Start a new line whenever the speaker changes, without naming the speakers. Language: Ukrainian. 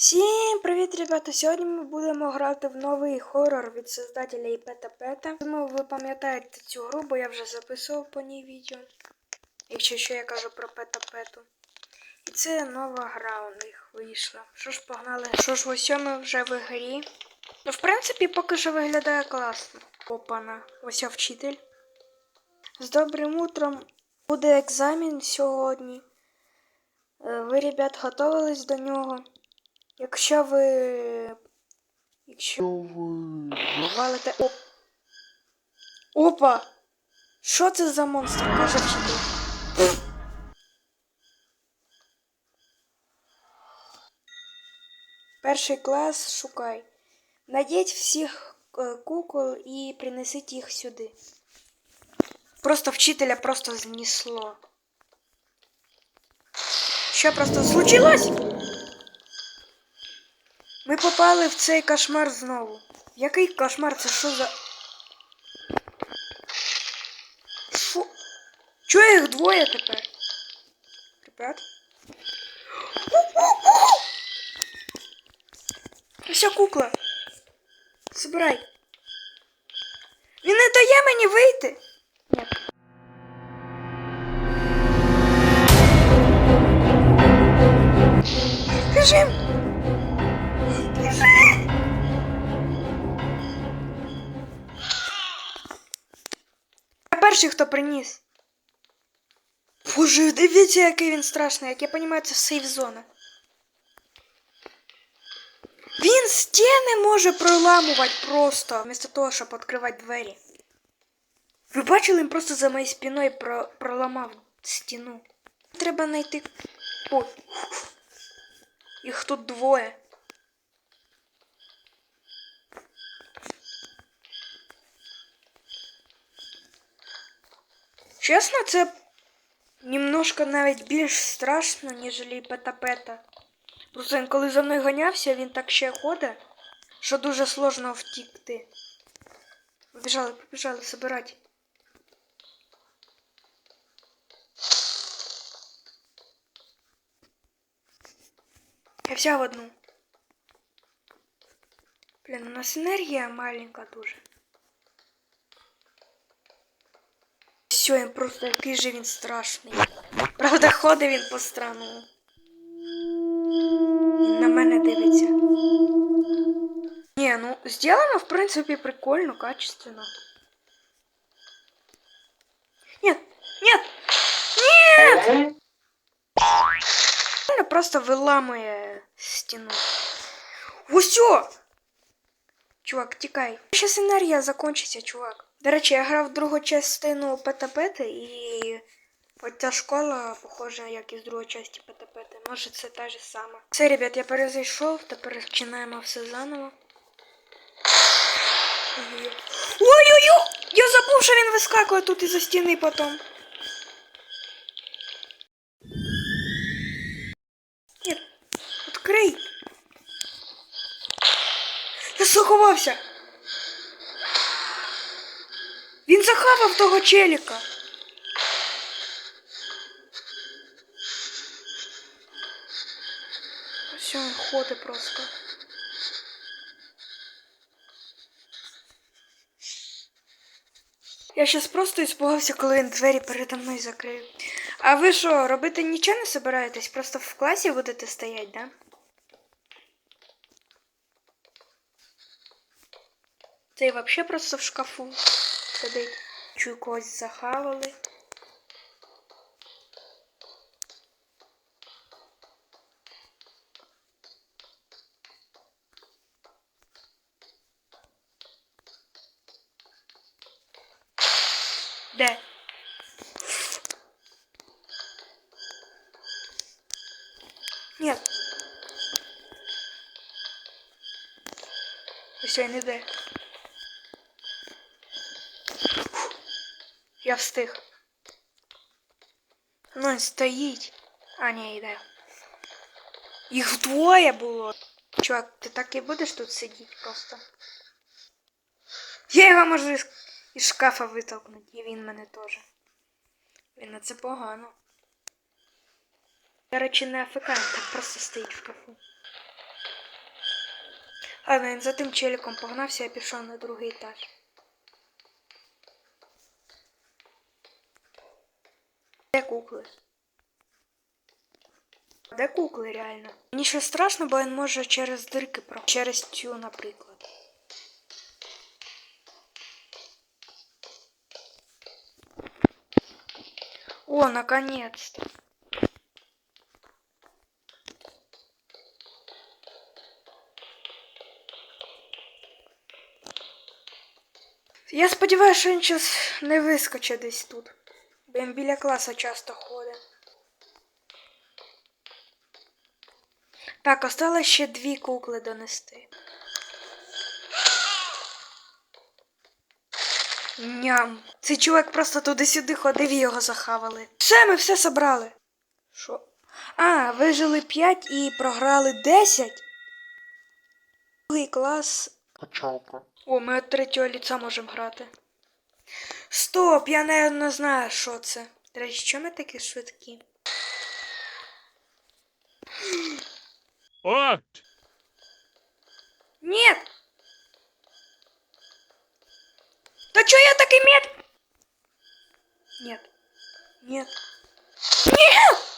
Всім привіт, ребята! Сьогодні ми будемо грати в новий хорор від создателя Іпета Пета. Думаю, ви пам'ятаєте цю гру, бо я вже записував по ній відео. Якщо що я кажу про Пета Пету. І це нова гра у них вийшла. Що ж погнали? Що ж, ось ми вже в грі. Ну, в принципі, поки що виглядає класно. Опана, ось я вчитель. З добрим утром буде екзамен сьогодні. Е, Ви, ребят, готувались до нього? Якщо ви. Якщо валите. Оп. Опа! Що це за монстр? каже вчитель. Перший клас шукай. Найдіть всіх е, кукол і принесіть їх сюди. Просто вчителя просто знесло. Що просто случилось? Ми попали в цей кошмар знову. Який кошмар? Це що за. Що? Чого їх двоє тепер? Ребят? Вся кукла. Забирай. Він не дає мені вийти. Ні. Біжим! Перший, хто приніс. Боже, дивіться, який він страшний. Як я розумію, це сейф зона. Він стіни може проламувати просто, вместо того, щоб відкривати двері. Ви бачили, він просто за моєю спиною про... проламав стіну. Треба знайти. Ой. Їх тут двоє. Чесно, це немножко навіть більш страшно, ніж пета-пета. Просто він коли за мною ганявся, він так ще ходить, що дуже сложно втікти. Побіжали, побіжали, собирать. Я взяв одну. Блін, у нас енергія маленька дуже. Все, він просто який же він страшний. Правда, ходить він по странному. Він на мене дивиться. Ні, ну, сделано, в принципі, прикольно, качественно. Нет, нет! Він просто виламує стіну. Усьо! Чувак, тікай. Щас енергія закончиться, чувак. До речі, я грав другу частину Пета-Пети і оця школа похожа, як і з другої частини Пета-Пети. Може це та ж сама. Все, ребят, я перезайшов, тепер починаємо все заново. Ой-ой-ой! Я забув, що він вискакує тут із-за стіни потім. Ні, відкрий. Я заховався. Він захавав того челіка. Все, ходить просто. Я щас просто іспугався, коли він двері передо мною закрив. А ви що, робити нічого не собираєтесь? Просто в класі будете стоять, да? Цей вообще просто в шкафу сидить. Чую, когось захавали. Де? Нет. Ось він іде. Я встиг. Ну, стоїть. А, ні, йде. Їх двоє було. Чувак, ти так і будеш тут сидіти просто. Я його можу із, із шкафа витолкнути, і він мене теж. Він на це погано. До речі, не АФК, він так просто стоїть в шкафу. Ладно, він за тим челіком погнався, я пішов на другий етаж. Де кукли? Де кукли реально? Мені ще страшно, бо він може через дирки про. Через цю, наприклад. О, наконец-то. Я сподіваюся, що він зараз не вискочить десь тут. Біля класу часто ходить. Так, осталось ще дві кукли донести. Ням. Цей чувак просто туди-сюди ходив і його захавали. Все, ми все собрали. Що? А, вижили 5 і програли 10. Другий клас.
Качалка.
О, ми від третього ліца можемо грати. Стоп, я не, не знаю, що це. До речі, що ми такі швидкі?
От!
Нет! Да чё я такой мед? Нет. Нет. Нет!